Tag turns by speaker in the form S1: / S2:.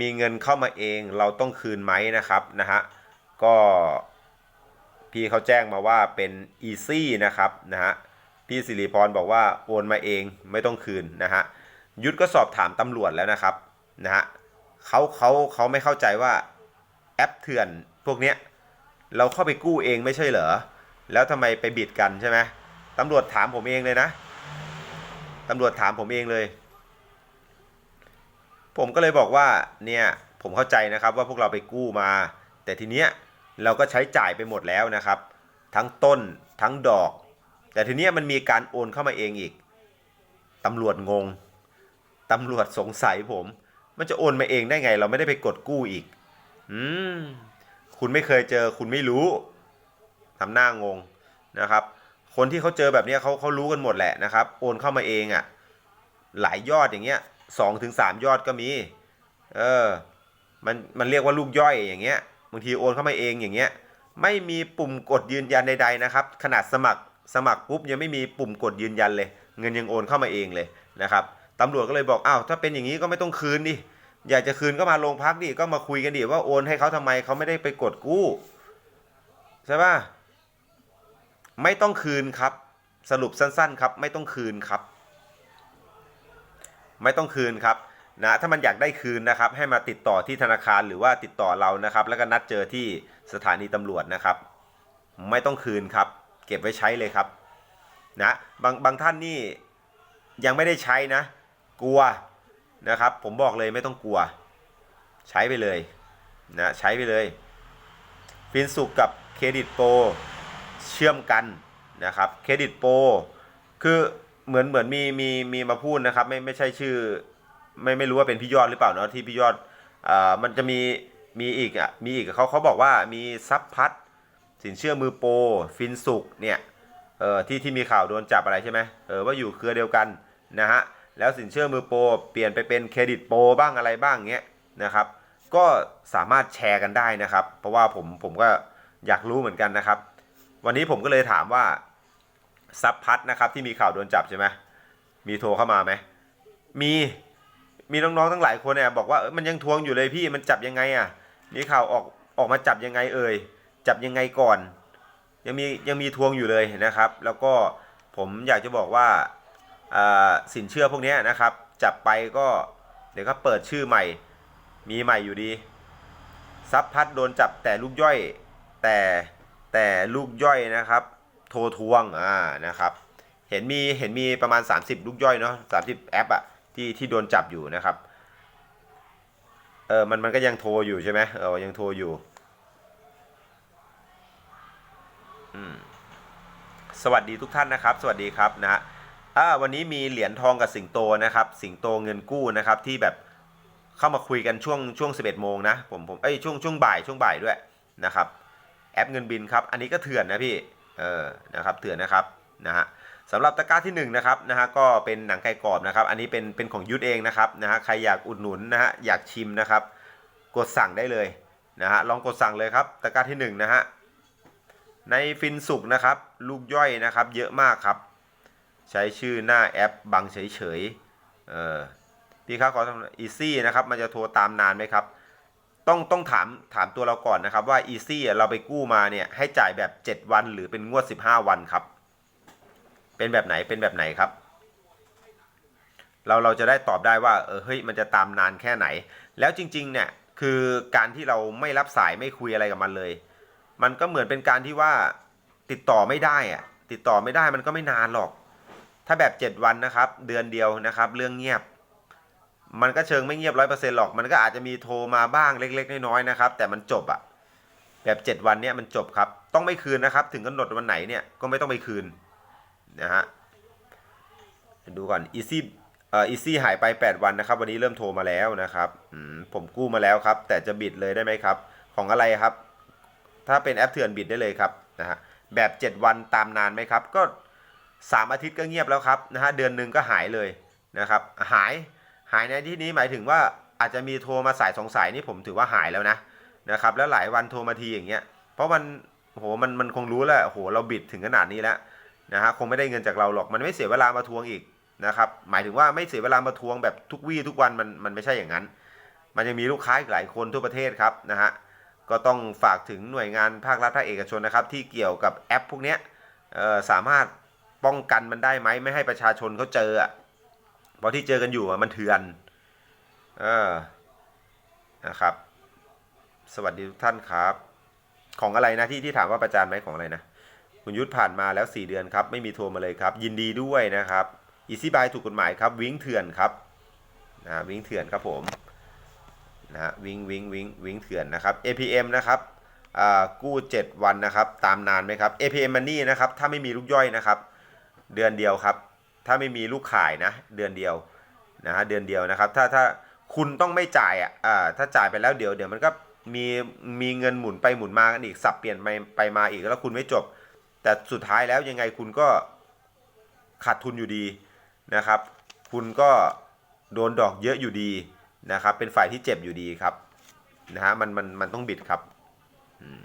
S1: มีเงินเข้ามาเองเราต้องคืนไหมนะครับนะฮะก็พี่เขาแจ้งมาว่าเป็น easy นะครับนะฮะพี่สิริพรบอกว่าโอนมาเองไม่ต้องคืนนะฮะยุทธก็สอบถามตำรวจแล้วนะครับนะฮะเขาเขาเขาไม่เข้าใจว่าแอปเถื่อนพวกเนี้ยเราเข้าไปกู้เองไม่ใช่เหรอ แล้วทำไมไปบิดกันใช่ไหมตำรวจถามผมเองเลยนะตำรวจถามผมเองเลย ผมก็เลยบอกว่าเนี่ยผมเข้าใจนะครับว่าพวกเราไปกู้มา แต่ทีเนี้ยเราก็ใช้จ่ายไปหมดแล้วนะครับ ทั้งต้นทั้งดอก แต่ทีเนี้ยมันมีการโอนเข้ามาเองอีกตำรวจงงตำรวจสงสัยผม มันจะโอนมาเองได้ไง เราไม่ได้ไปกดกู้อีก อืมคุณไม่เคยเจอ คุณไม่รู้ทำหน้างงนะครับ คนที่เขาเจอแบบเนี้ยเขาเขารู้กันหมดแหละนะครับ โอนเข้ามาเองอะ่ะ หลายยอดอย่างเงี้ย สองถึงสามยอดก็มี เออ มันมันเรียกว่าลูกย่อยอย่างเงี้ย บางทีโอนเข้ามาเองอย่างเงี้ย ไม่มีปุ่มกดยืนยันใดๆนะครับ ขนาดสมัครสมัครปุ๊บยังไม่มีปุ่มกดยืนยันเลย เงินยังโอนเข้ามาเองเลยนะครับตำรวจก็เลยบอกอ้าวถ้าเป็นอย่างนี้ก็ไม่ต้องคืนดิ อยากจะคืนก็มาโรงพักดิ ก็มาคุยกันดิว่าโอนให้เขาทำไมเขาไม่ได้ไปกดกู้ใช่ปะไม่ต้องคืนครับ สรุปสั้นๆ ครับ ไม่ต้องคืนครับ ไม่ต้องคืนครับนะถ้ามันอยากได้คืนนะครับ ให้มาติดต่อที่ธนาคารหรือว่าติดต่อเรานะครับ แล้วก็นัดเจอที่สถานีตำรวจนะครับ ไม่ต้องคืนครับ เก็บไว้ใช้เลยครับนะบางบางท่านนี่ยังไม่ได้ใช้นะ กลัวนะครับ ผมบอกเลยไม่ต้องกลัว ใช้ไปเลยนะใช้ไปเลย ฟินสุกกับเครดิตโปรเชื่อมกันนะครับเครดิตโปรคือ เหมือนเหมือนมีมีมีมาพูดนะครับ ไม่ไม่ใช่ชื่อ ไม่ไม่รู้ว่าเป็นพี่ยอดหรือเปล่าเนาะที่พี่ยอดอ่ามันจะมีมีอีกอะมีอีกเขาเขาบอกว่ามีซับพัดสินเชื่อมือโปรฟินสุกเนี่ยเออที่ที่มีข่าวโดนจับอะไรใช่ไหมเออว่าอยู่เครือเดียวกันนะฮะแล้วสินเชื่อมือโปรเปลี่ยนไปเป็นเครดิตโปรบ้างอะไรบ้างเงี้ยนะครับก็สามารถแชร์กันได้นะครับ เพราะว่าผมผมก็อยากรู้เหมือนกันนะครับ วันนี้ผมก็เลยถามว่า ซับพัดนะครับที่มีข่าวโดนจับใช่ไหมมีโทรเข้ามาไหมมีมีน้องๆทั้งหลายคนเนี่ยบอกว่ามันยังทวงอยู่เลยพี่มันจับยังไงอะมีข่าวออกออกมาจับยังไงเอ่ยจับยังไงก่อน ยังมียังมีทวงอยู่เลยนะครับ แล้วก็ผมอยากจะบอกว่าสินเชื่อพวกนี้นะครับ จับไปก็เดี๋ยวก็เปิดชื่อใหม่ มีใหม่อยู่ดีซับพัดโดนจับแต่ลูกย่อยแต่แต่ลูกย่อยนะครับ โทรทวงอ่านะครับ เห็นมีเห็นมีประมาณ 30 ลูกย่อยเนาะ30แอปอะที่ที่โดนจับอยู่นะครับเออมันมันก็ยังโทรอยู่ใช่ไหมเออยังโทรอยู่อืมสวัสดีทุกท่านนะครับ สวัสดีครับนะฮะอ่าวันนี้มีเหรียญทองกับสิงโตนะครับ สิงโตเงินกู้นะครับ ที่แบบเข้ามาคุยกันช่วงช่วง 11โมงนะผมผมเอ้ยช่วงช่วงบ่ายช่วงบ่ายด้วยนะครับ แอปเงินบินครับ อันนี้ก็เถื่อนนะพี่ เออนะครับเถื่อนนะครับนะฮะสำหรับตะกร้าที่1นงนะครับนะฮะก็เป็นหนังไก่กรอบนะครับอันนี้เป็นเป็นของยุทธเองนะครับนะฮะใครอยากอุดหนุนนะฮะอยากชิมนะครับ กดสั่งได้เลยนะฮะลองกดสั่งเลยครับตะกร้าที่1นงนะฮะในฟินสุกนะครับลูกย่อยนะครับเยอะมากครับ ใช้ชื่อหน้าแอปบังเฉยๆเออพี่ครับขอทำ easy นะครับมันจะโทรตามนานไหมครับ ต้องต้องถามถามตัวเราก่อนนะครับว่า easy อ่เราไปกู้มาเนี่ยให้จ่ายแบบ 7 วันหรือเป็นงวด 15 วันครับ เป็นแบบไหนเป็นแบบไหนครับ เราเราจะได้ตอบได้ว่าเออเฮ้ยมันจะตามนานแค่ไหน แล้วจริง ๆ เนี่ยคือการที่เราไม่รับสายไม่คุยอะไรกับมันเลย มันก็เหมือนเป็นการที่ว่าติดต่อไม่ได้อะติดต่อไม่ได้มันก็ไม่นานหรอก ถ้าแบบ 7 วันนะครับ เดือนเดียวนะครับ เรื่องเงียบ มันก็เชิงไม่เงียบร้อยเปอร์เซ็นต์หรอก มันก็อาจจะมีโทรมาบ้างเล็ก ๆ น้อยๆนะครับ แต่มันจบอะแบบ 7 วันเนี้ยมันจบครับ ต้องไม่คืนนะครับ ถึงกำหนดวันไหนเนี่ยก็ไม่ต้องไปคืนนะฮะ ดูก่อน easy เอ่อ easy หายไป 8 วันนะครับ วันนี้เริ่มโทรมาแล้วนะครับผมกู้มาแล้วครับ แต่จะบิดเลยได้ไหมครับ ของอะไรครับ ถ้าเป็นแอปเถื่อนบิดได้เลยครับนะฮะ แบบ 7 วันตามนานไหมครับ ก็ 3 อาทิตย์ก็เงียบแล้วครับนะฮะ เดือนหนึ่งก็หายเลยนะครับ หาย หายในที่นี้หมายถึงว่าอาจจะมีโทรมาสายสองสายนี่ผมถือว่าหายแล้วนะนะครับ แล้วหลายวันโทรมาทีอย่างเงี้ย เพราะมันโหมันมันคงรู้แล้วโหเราบิดถึงขนาดนี้แล้วนะฮะคงไม่ได้เงินจากเราหรอกมันไม่เสียเวลามาทวงอีกนะครับ หมายถึงว่าไม่เสียเวลามาทวงแบบทุกวี่ทุกวันมันมันไม่ใช่อย่างนั้น มันยังมีลูกค้าอีกหลายคนทั่วประเทศครับนะฮะก็ต้องฝากถึงหน่วยงานภาครัฐภาคเอกชนนะครับ ที่เกี่ยวกับแอปพวกเนี้ยเออสามารถป้องกันมันได้ไหมไม่ให้ประชาชนเขาเจอ เพราะที่เจอกันอยู่มันเถื่อนเออนะครับ สวัสดีทุกท่านครับ ของอะไรนะที่ที่ถามว่าประจานไหมของอะไรนะคุณยุทธผ่านมาแล้ว 4 เดือนครับ ไม่มีโทรมาเลยครับ ยินดีด้วยนะครับอีซี่บายถูกกฎหมายครับ วิ่งเถื่อนครับนะวิ่งเถื่อนครับผมนะฮะวิ่งวิ่งวิ่งวิ่งเถื่อนนะครับ APM นะครับอ่ากู้ 7 วันนะครับ ตามนานไหมครับ APM Money นะครับ ถ้าไม่มีลูกย่อยนะครับ เดือนเดียวครับ ถ้าไม่มีลูกขายนะ เดือนเดียวนะฮะเดือนเดียวนะครับ ถ้าถ้าคุณต้องไม่จ่ายอะถ้าจ่ายไปแล้วเดี๋ยวเดี๋ยวมันก็มีมีเงินหมุนไปหมุนมากันอีกสับเปลี่ยนไปไปมาอีกแล้วคุณไม่จบ แต่สุดท้ายแล้วยังไงคุณก็ขาดทุนอยู่ดีนะครับ คุณก็โดนดอกเยอะอยู่ดีนะครับ เป็นฝ่ายที่เจ็บอยู่ดีครับนะฮะมันมันมันต้องบิดครับ อืม